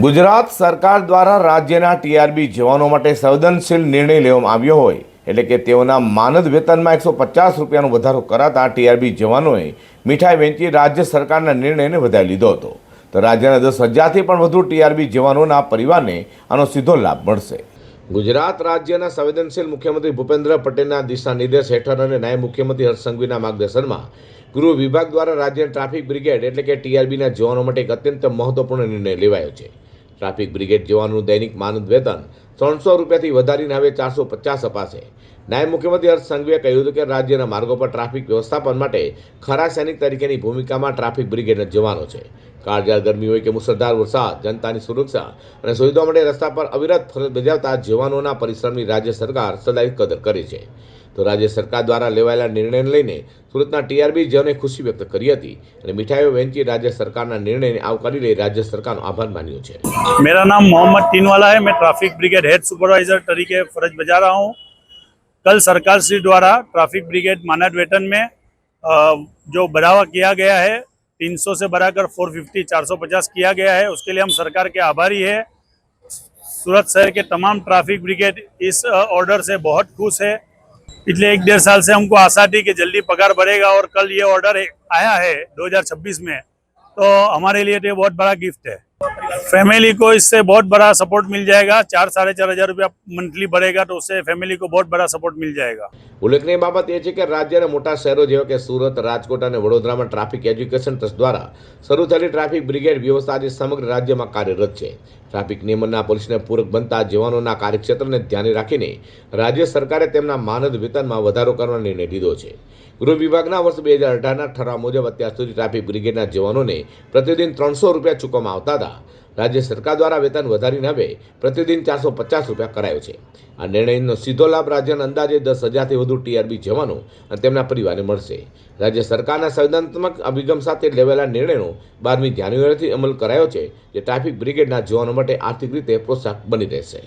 ગુજરાત સરકાર દ્વારા રાજ્યના ટીઆરબી જવાનો માટે સંવેદનશીલ નિર્ણય લેવામાં આવ્યો હોય, એટલે કે તેઓના માનદ વેતનમાં એકસો પચાસ રૂપિયાનો વધારો કરાતા ટીઆરબી જવાનોએ મીઠાઈ વેચી રાજ્ય સરકારના નિર્ણયને વધારી લીધો હતો. તો રાજ્યના દસ હજારથી પણ વધુ ટીઆરબી જવાનોના પરિવારને આનો સીધો લાભ મળશે. ગુજરાત રાજ્યના સંવેદનશીલ મુખ્યમંત્રી ભૂપેન્દ્ર પટેલના દિશા નિર્દેશ હેઠળ અને નાયબ મુખ્યમંત્રી હર્ષ સંઘવીના માર્ગદર્શનમાં ગૃહ વિભાગ દ્વારા રાજ્યના ટ્રાફિક બ્રિગેડ, એટલે કે ટીઆરબીના જવાનો માટે એક અત્યંત મહત્વપૂર્ણ નિર્ણય લેવાયો છે. ટ્રાફિક બ્રિગેડ જવાનનું દૈનિક માનદ વેતન ત્રણસો રૂપિયાથી વધારીને હવે ચારસો પચાસ અપાશે. નાયબ મુખ્યમંત્રી હર્ષ સંઘવીએ કહ્યું હતું કે રાજ્યના માર્ગો પર ટ્રાફિક વ્યવસ્થાપન માટે ખરા સૈનિક તરીકેની ભૂમિકામાં ટ્રાફિક બ્રિગેડના જવાનો છે. કાળજાળ ગરમી હોય કે મુસળધાર વરસાદ, જનતાની સુરક્ષા અને સુવિધાઓ માટે રસ્તા પર અવિરત ફરજ બજાવતા જવાનોના પરિશ્રમની રાજ્ય સરકાર સદાય કદર કરે છે. તો રાજ્ય સરકાર દ્વારા લેવાયેલા નિર્ણયને લઈને સુરતના ટીઆરબી જવાને ખુશી વ્યક્ત કરી હતી અને મીઠાઈઓ વહેંચી રાજ્ય સરકારના નિર્ણયને આવકારી લઈ રાજ્ય સરકારનો આભાર માન્યો છે मेरा नाम मोहम्मद तीनवाला है मैं ट्रैफिक ब्रिगेड हेड सुपरवाइजर तरीके फर्ज बजा रहा हूँ कल सरकार श्री द्वारा ट्रैफिक ब्रिगेड मानद वेतन में अ, जो बढ़ावा किया गया है 300 से बढ़ाकर 450 450 किया गया है उसके लिए हम सरकार के आभारी है सूरत शहर के तमाम ट्रैफिक ब्रिगेड इस अ, ऑर्डर से बहुत खुश है पिछले एक डेढ़ साल से हमको आशा थी कि जल्दी पगार बढ़ेगा और कल ये ऑर्डर आया है 2026 में तो हमारे लिए तो ये बहुत बड़ा गिफ्ट है फैमिली को इससे बहुत बड़ा सपोर्ट मिल जाएगा चार साढ़े चार हजार रुपया मंथली बढ़ेगा तो उससे फैमिली को बहुत बड़ा सपोर्ट मिल जाएगा ઉલ્લેખનીય બાબત એ છે કે રાજ્યના મોટા શહેરો જેવા કે સુરત રાજકોટ અને વડોદરામાં ટ્રાફિક એજ્યુકેશન ટ્રસ્ટ દ્વારા શરૂ થયેલી ટ્રાફિક બ્રિગેડ વ્યવસ્થા આજે સમગ્ર રાજ્યમાં કાર્યરત છે ટ્રાફિક નિયમનના પોલીસને પૂરક બનતા જવાનોના કાર્યક્ષેત્રને ધ્યાને રાખીને રાજ્ય સરકારે તેમના માનદ વેતનમાં વધારો કરવાનો નિર્ણય લીધો છે ગૃહ વિભાગના વર્ષ બે હજાર અઢારના ઠરાવ મુજબ અત્યાર સુધી ટ્રાફિક બ્રિગેડના જવાનોને પ્રતિદિન ત્રણસો રૂપિયા ચૂકવવામાં આવતા હતા રાજ્ય સરકાર દ્વારા વેતન વધારીને હવે પ્રતિદિન ચારસો પચાસ રૂપિયા કરાયો છે. આ નિર્ણયનો સીધો લાભ રાજ્યના અંદાજે દસ હજારથી વધુ ટીઆરબી જવાનો અને તેમના પરિવારને મળશે. રાજ્ય સરકારના સંવેદનાત્મક અભિગમ સાથે લેવાયેલા નિર્ણયનો બારમી જાન્યુઆરીથી અમલ કરાયો છે, જે ટ્રાફિક બ્રિગેડના જવાનો માટે આર્થિક રીતે પ્રોત્સાહક બની રહેશે.